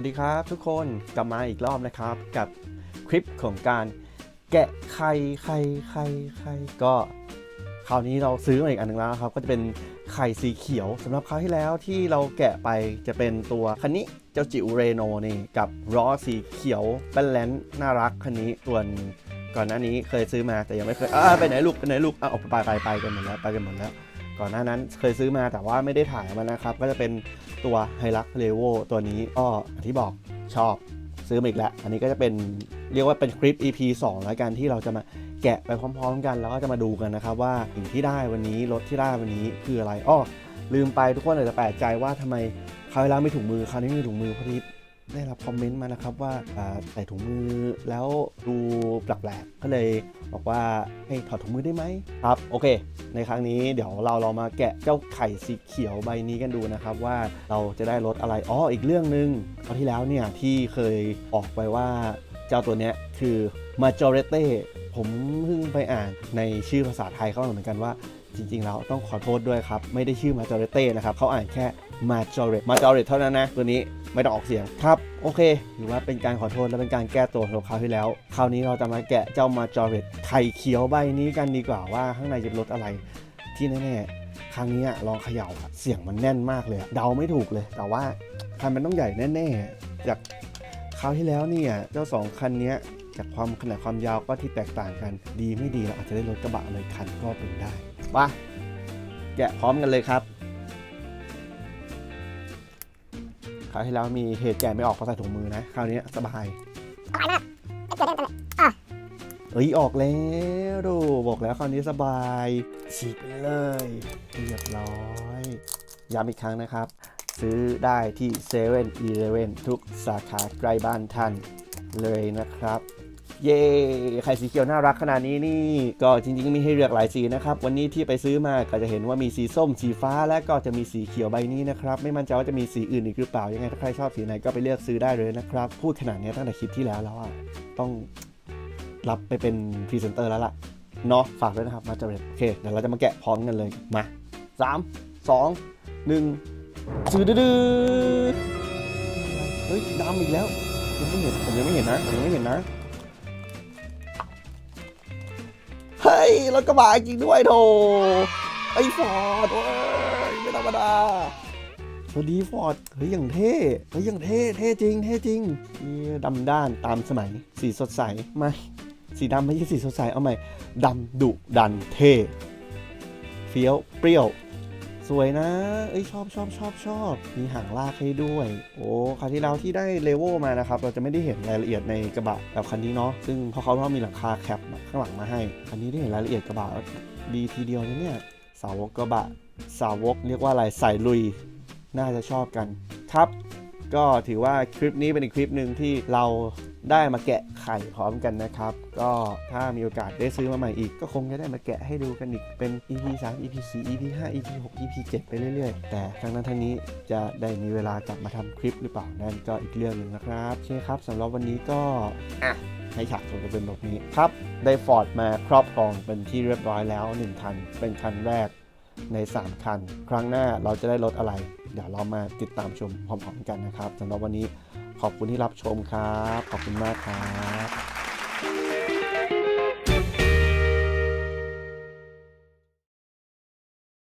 วัสดีครับทุกคนกลับมาอีกรอบนะครับ กับคลิปของการแกะไข่ไข่ไข่ไข่ก็คราวนี้เราซื้อมาอีกอันหนึงแล้วครับ ก็จะเป็นไข่สีเขียวสำหรับคราวที่แล้วที่เราแกะไปจะเป็นตัวคันนี้เจ้าจิวเรโนนี่กับล้อสีเขียวแป้นแลนซ์น่ารักคันนี้ส่วนก่อนหน้านี้เคยซื้อมาแต่ยังไม่เคยอ่าไปไหนลูกไปไหนลูกอะออกไปไปไปกันหมดแล้วไปกันหมดแล้ว ก่อนหน้านั้นเคยซื้อมาแต่ว่าไม่ได้ถ่ายมันนะครับ ก็จะเป็นตัวไฮรักเลโวตัวนี้ก็อที่บอกชอบซื้อมาอีกแล้ว อันนี้ก็จะเป็นเรียกว่าเป็นคลิป EP 2แล้วกันที่เราจะมาแกะไปพร้อม ๆ กัน แล้วก็จะมาดูกันนะครับว่าสิ่งที่ได้วันนี้รถที่ได้วันนี้คืออะไรอ้อลืมไปทุกคนอาจจะแปลกใจว่าทำไมคราวที่แล้วไม่ถุงมือคราวนี้มีถุงมือพอดี ได้รับคอมเมนต์มานะครับว่าใส่ถุงมือแล้วดูแปลกๆก็เลยบอกว่าให้ถอดถุงมือได้ไหมครับโอเค ในครั้งนี้เดี๋ยวเราเรามาแกะเจ้าไข่สีเขียวใบนี้กันดูนะครับว่าเราจะได้รสอะไรอ๋ออีกเรื่องหนึ่งคราวที่แล้วเนี่ยที่เคยออกไปว่าเจ้าตัวเนี้ยคือ majority ผมเพิ่งไปอ่านในชื่อภาษาไทยเขาเหมือนกันว่า จริงๆ แล้วต้องขอโทษด้วยครับ ไม่ได้ชื่อ majority นะครับเขาอ่านแค่ majority majority เท่านั้นนะ ตัวนี้ไม่ต้องออกเสียงครับ โอเคถือว่าเป็นการขอโทษและเป็นการแก้ตัวของคราวที่แล้ว คราวนี้เราจะมาแกะเจ้า majority ไข่เขียวใบนี้กันดีกว่าว่าข้างในจะรสอะไรที่แน่ๆครั้งนี้ลองเขย่าเสียงมันแน่นมากเลยเดาไม่ถูกเลย แต่ว่าคันมันต้องใหญ่แน่ๆจากคราวที่แล้วเนี่ยเจ้าสองคันนี้จากความขนาดความยาวก็ที่แตกต่างกัน ดีไม่ดีเราอาจจะได้รถกระบะเลยคันก็เป็นได้ มาแกะพร้อมกันเลยครับคราวที่แล้วมีเหตุแกะไม่ออกเพราะใส่ถุงมือนะ คราวนี้สบายอร่อยมากไม่เกิดเรื่องกันเลยอะเอ้ยออกแล้วดูบอกแล้วคราวนี้สบายฉีกไปเลยเรียบร้อยย้ำอีกครั้งนะครับ ซื้อได้ที่7 e เ e ่ e อทุกสาขาใกล้บ้านท่านเลยนะครับ เย้ไข่สีเขียวน่ารักขนาดนี้นี่ ก็จริงๆมีให้เลือกหลายสีนะครับ วันนี้ที่ไปซื้อมาก็จะเห็นว่ามีสีส้มสีฟ้าและก็จะมีสีเขียวใบนี้นะครับ ไม่มั่นใจว่าจะมีสีอื่นอีกหรือเปล่า ยังไงถ้าใครชอบสีไหนก็ไปเลือกซื้อได้เลยนะครับ พูดขนาดนี้ตั้งแต่คลิปที่แล้วแล้วอะต้องรับไปเป็นพรีเซนเตอร์แล้วล่ะเนาะฝากด้วยนะครับมาจาเรตโอเคเดี๋ยวเราจะมาแกะพร้อมกันเลยมาสามสองหนึ่งซื้อดื้อเฮ้ยดำอีกแล้วยังไม่เห็นผมยังไม่เห็นนะผมยังไม่เห็นนะ เฮ้ยรถกระบะจริงด้วยโถไอ้ฟอร์ดเว้ยไม่ธรรมดาสวัสดีฟอร์ดเฮ้ยอย่างเท่เฮ้ยอย่างเท่เท่จริงเท่จริงเนี่ยดำด้านตามสมัย สีสดใสไม่สีดำไม่ใช่สีสดใสเอาใหม่ดำดุดันเท่เฟี้ยวเปรี้ยว สวยนะ เอ้ยชอบชอบชอบชอบ มีหางลากให้ด้วย โอ้คราวที่แล้วที่ได้เลเวลมานะครับ เราจะไม่ได้เห็นรายละเอียดในกระบะแบบคันนี้เนาะ ซึ่งเพราะเขาต้องมีหลังคาแคปข้างหลังมาให้ คันนี้ได้เห็นรายละเอียดกระบะดีทีเดียวนะเนี่ย สาวกกระบะ สาวกเรียกว่าอะไรใส่ลุย น่าจะชอบกัน ครับ ก็ถือว่าคลิปนี้เป็นอีกคลิปหนึ่งที่เรา ได้มาแกะไข่พร้อมกันนะครับ ก็ถ้ามีโอกาสได้ซื้อมาใหม่อีก ก็คงจะได้มาแกะให้ดูกันอีกเป็น EP 3 EP 4 EP 5 EP 6 EP 7 ไปเรื่อยๆ แต่ทั้งนั้นทั้งนี้จะได้มีเวลากลับมาทำคลิปหรือเปล่านั่นก็อีกเรื่องหนึ่งนะครับโอเคครับสำหรับวันนี้ก็อะให้ฉากจบกันเป็นแบบนี้ครับ ได้ฟอร์ดมาครอบครองเป็นที่เรียบร้อยแล้ว 1 คัน เป็นคันแรกใน 3 คัน ครั้งหน้าเราจะได้รถอะไร เดี๋ยวเรามาติดตามชมพร้อมๆกันนะครับสำหรับวันนี้ ขอบคุณที่รับชมครับ ขอบคุณมากครับ